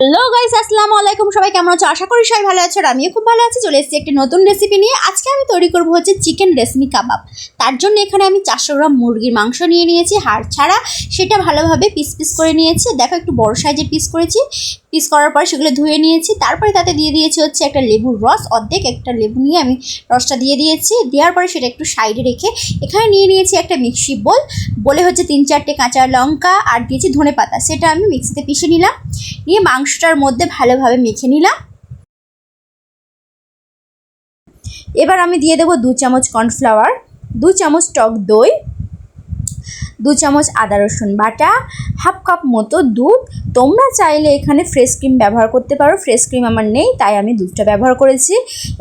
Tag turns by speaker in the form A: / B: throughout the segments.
A: Hello guys আসসালামু আলাইকুম। সবাই কেমন আছো? আশা করি সবাই ভালো আছো আর আমিও খুব ভালো আছি। চলে এসেছি একটি নতুন রেসিপি নিয়ে। আজকে আমি তৈরি করব হচ্ছে চিকেন রেশমি কাবাব তার জন্য এখানে আমি চারশো গ্রাম মুরগির মাংস নিয়ে নিয়েছি। হাড় ছাড়া সেটা ভালোভাবে পিস পিস করে নিয়েছি। দেখো, একটু বড় সাইজের পিস করেছি। পিস করার পর সেগুলো ধুয়ে নিয়েছি। তারপরে তাতে দিয়ে দিয়েছি হচ্ছে একটা লেবুর রস। অর্ধেক একটা লেবু নিয়ে আমি রসটা দিয়ে দিয়েছি। দেওয়ার পরে সেটা একটু সাইডে রেখে এখানে নিয়ে নিয়েছি একটা মিক্সি বোল বলে হচ্ছে তিন চারটে কাঁচা লঙ্কা আর দিয়েছি ধনে পাতা সেটা আমি মিক্সিতে পিষে নিলাম। নিয়ে মাংসটার মধ্যে ভালোভাবে মেখে নিলাম। এবার আমি দিয়ে দেবো দু চামচ কর্নফ্লাওয়ার, দু চামচ টক দই দু চামচ আদা রসুন বাটা, হাফ কাপ মতো দুধ। তোমরা চাইলে এখানে ফ্রেশ ক্রিম ব্যবহার করতে পারো। ফ্রেশ ক্রিম আমার নেই, তাই আমি দুধটা ব্যবহার করেছি।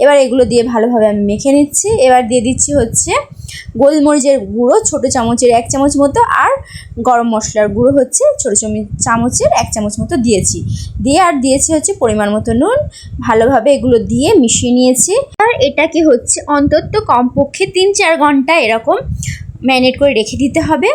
A: এবার এগুলো দিয়ে ভালোভাবে আমি মেখে নিচ্ছি। এবার দিয়ে দিচ্ছি হচ্ছে গোলমরিচের গুঁড়ো, ছোটো চামচের এক চামচ মতো, আর গরম মশলার গুঁড়ো হচ্ছে ছোটো চামচ চামচের এক চামচ মতো দিয়েছি। দিয়ে আর দিয়েছি হচ্ছে পরিমাণ মতো নুন। ভালোভাবে এগুলো দিয়ে মিশিয়ে নিয়েছি। আর এটাকে হচ্ছে, অন্তত কমপক্ষে তিন চার ঘণ্টা এরকম ম্যারিনেট করে রেখে দিতে হবে।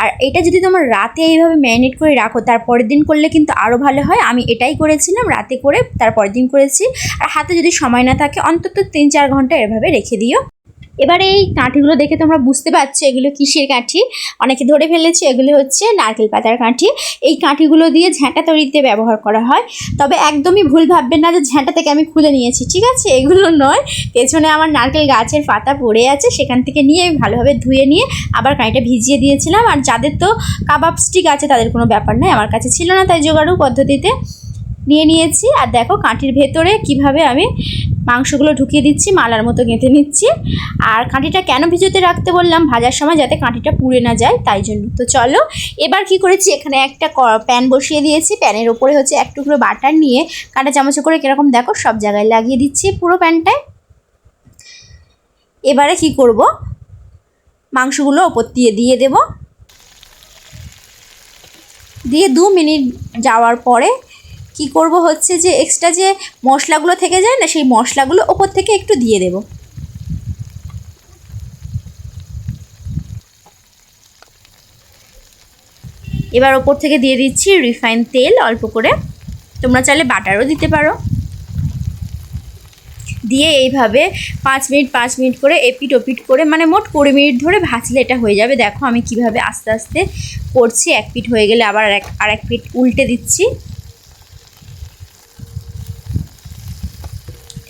A: আর এটা যদি তোমার রাতে এইভাবে ম্যারিনেট করে রাখো তারপরের দিন করলে কিন্তু আরও ভালো হয়। আমি এটাই করেছিলাম, রাতে করে তার পরের দিন করেছি। আর হাতে যদি সময় না থাকে, অন্তত তিন চার ঘণ্টা এভাবে রেখে দিও। এবারে এই কাঠিগুলো দেখে তোমরা বুঝতে পারছ এগুলো কিসের কাঠি? অনেকে ধরে ফেলেছে এগুলো হচ্ছে নারকেল পাতার কাঠি। এই কাঠিগুলো দিয়ে ঝ্যাঁটা তৈরিতে ব্যবহার করা হয়। তবে একদমই ভুল ভাববেন না যে ঝ্যাঁটা থেকে আমি খুলে নিয়েছি, ঠিক আছে? এগুলো নয়। পেছনে আমার নারকেল গাছের পাতা পড়ে আছে, সেখান থেকে নিয়ে আমি ভালোভাবে ধুয়ে নিয়ে আবার কাঁটা ভিজিয়ে দিয়েছিলাম। আর যাদের তো কাবাব স্টিক আছে, তাদের কোনো ব্যাপার নয় আমার কাছে ছিল না তাই জোগাড়ু পদ্ধতিতে। নিয়ে নিয়েছি। আর দেখো কাঁটির ভেতরে কীভাবে আমি মাংসগুলো ঢুকিয়ে দিচ্ছি, মালার মতো গেঁথে নিচ্ছি। আর কাঁটিটা কেন ভিজোতে রাখতে বললাম, ভাজার সময় যাতে কাঁটিটা পুড়ে না যায়, তাই জন্য। তো চলো, এবার কি করেছি, এখানে একটা প্যান বসিয়ে দিয়েছি। প্যানের ওপরে হচ্ছে এক টুকরো বাটার নিয়ে কাঁটা চামচে করে কীরকম দেখো সব জায়গায় লাগিয়ে দিচ্ছি পুরো প্যানটায়। এবারে কি করব? মাংসগুলো ওপর দিয়ে দিয়ে দেব। দিয়ে দু মিনিট যাওয়ার পরে কি করব হচ্ছে যে এক্সট্রা যে মশলাগুলো থেকে যায় না, সেই মশলাগুলো ওপর থেকে একটু দিয়ে দেব। এবার ওপর থেকে দিয়ে দিচ্ছি রিফাইন তেল অল্প করে। তোমরা চাইলে বাটারও দিতে পারো। দিয়ে এইভাবে পাঁচ মিনিট পাঁচ মিনিট করে এপিট ওপিট করে মানে মোট কুড়ি মিনিট ধরে ভাজলে এটা হয়ে যাবে। দেখো আমি কীভাবে আস্তে আস্তে করছি, এক পিট হয়ে গেলে আবার এক, আর এক পিট উল্টে দিচ্ছি।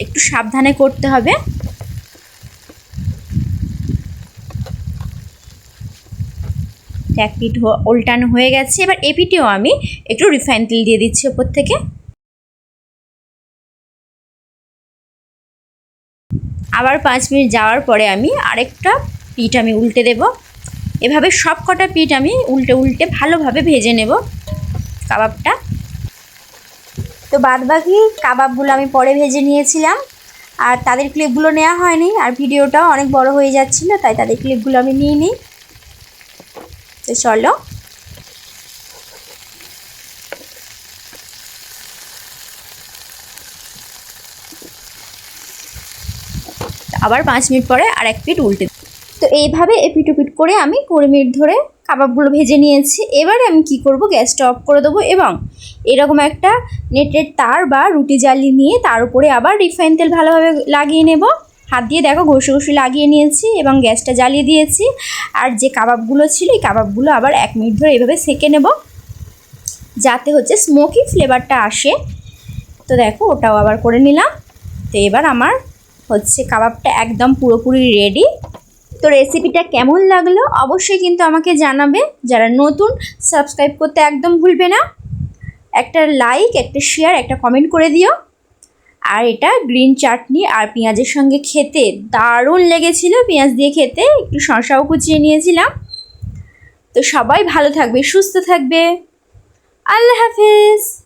A: একটু সাবধানে করতে হবে। এক পিঠ উল্টানো হয়ে গেছে। এবার এ পিঠেও আমি একটু রিফাইন তেল দিয়ে দিচ্ছি ওপর থেকে। আবার পাঁচ মিনিট যাওয়ার পরে আমি আরেকটা পিঠ আমি উল্টে দেব। এভাবে সব কটা পিঠ আমি উল্টে উল্টে ভালোভাবে ভেজে নেব। কাবাবটা তো বাদ বাকি কাবাবগুলো আমি পরে ভেজে নিয়েছিলাম। আর তাদের ক্লিপগুলো নেওয়া হয়নি, আর ভিডিওটাও অনেক বড় হয়ে যাচ্ছিল, তাই তাদের ক্লিপগুলো আমি নিয়ে নিই তো চলো। আবার পাঁচ মিনিট পরে আর এক পিঠ উল্টে তো এইভাবে এপিট ওপিট করে আমি কুড়ি মিনিট ধরে কাবাবগুলো ভেজে নিয়েছি। এবারে আমি কি করব? গ্যাসটা অফ করে দেবো এবং এরকম একটা নেটের তার বা রুটি জালি নিয়ে তার উপরে আবার রিফাইন তেল ভালোভাবে লাগিয়ে নেব। হাত দিয়ে দেখো, ঘষে ঘষে লাগিয়ে নিয়েছি এবং গ্যাসটা জ্বালিয়ে দিয়েছি। আর যে কাবাবগুলো ছিল, এই কাবাবগুলো আবার এক মিনিট ধরে এভাবে সেকে নেব যাতে হচ্ছে স্মোকি ফ্লেভারটা আসে। তো দেখো, ওটাও আবার করে নিলাম। তো এবার আমার হচ্ছে কাবাবটা একদম পুরোপুরি রেডি তো রেসিপিটা কেমন লাগল অবশ্যই কিন্তু আমাকে জানাবে। যারা নতুন সাবস্ক্রাইব করতে একদম ভুলবে না। একটা লাইক একটা শেয়ার একটা কমেন্ট করে দিও। আর এটা গ্রিন চাটনি আর পেঁয়াজের সঙ্গে খেতে দারুণ লেগেছিল। পেঁয়াজ দিয়ে খেতে একটু শশাও কুচিয়ে নিয়েছিলাম। তো সবাই ভালো থাকবে, সুস্থ থাকবে। আল্লাহ হাফিজ।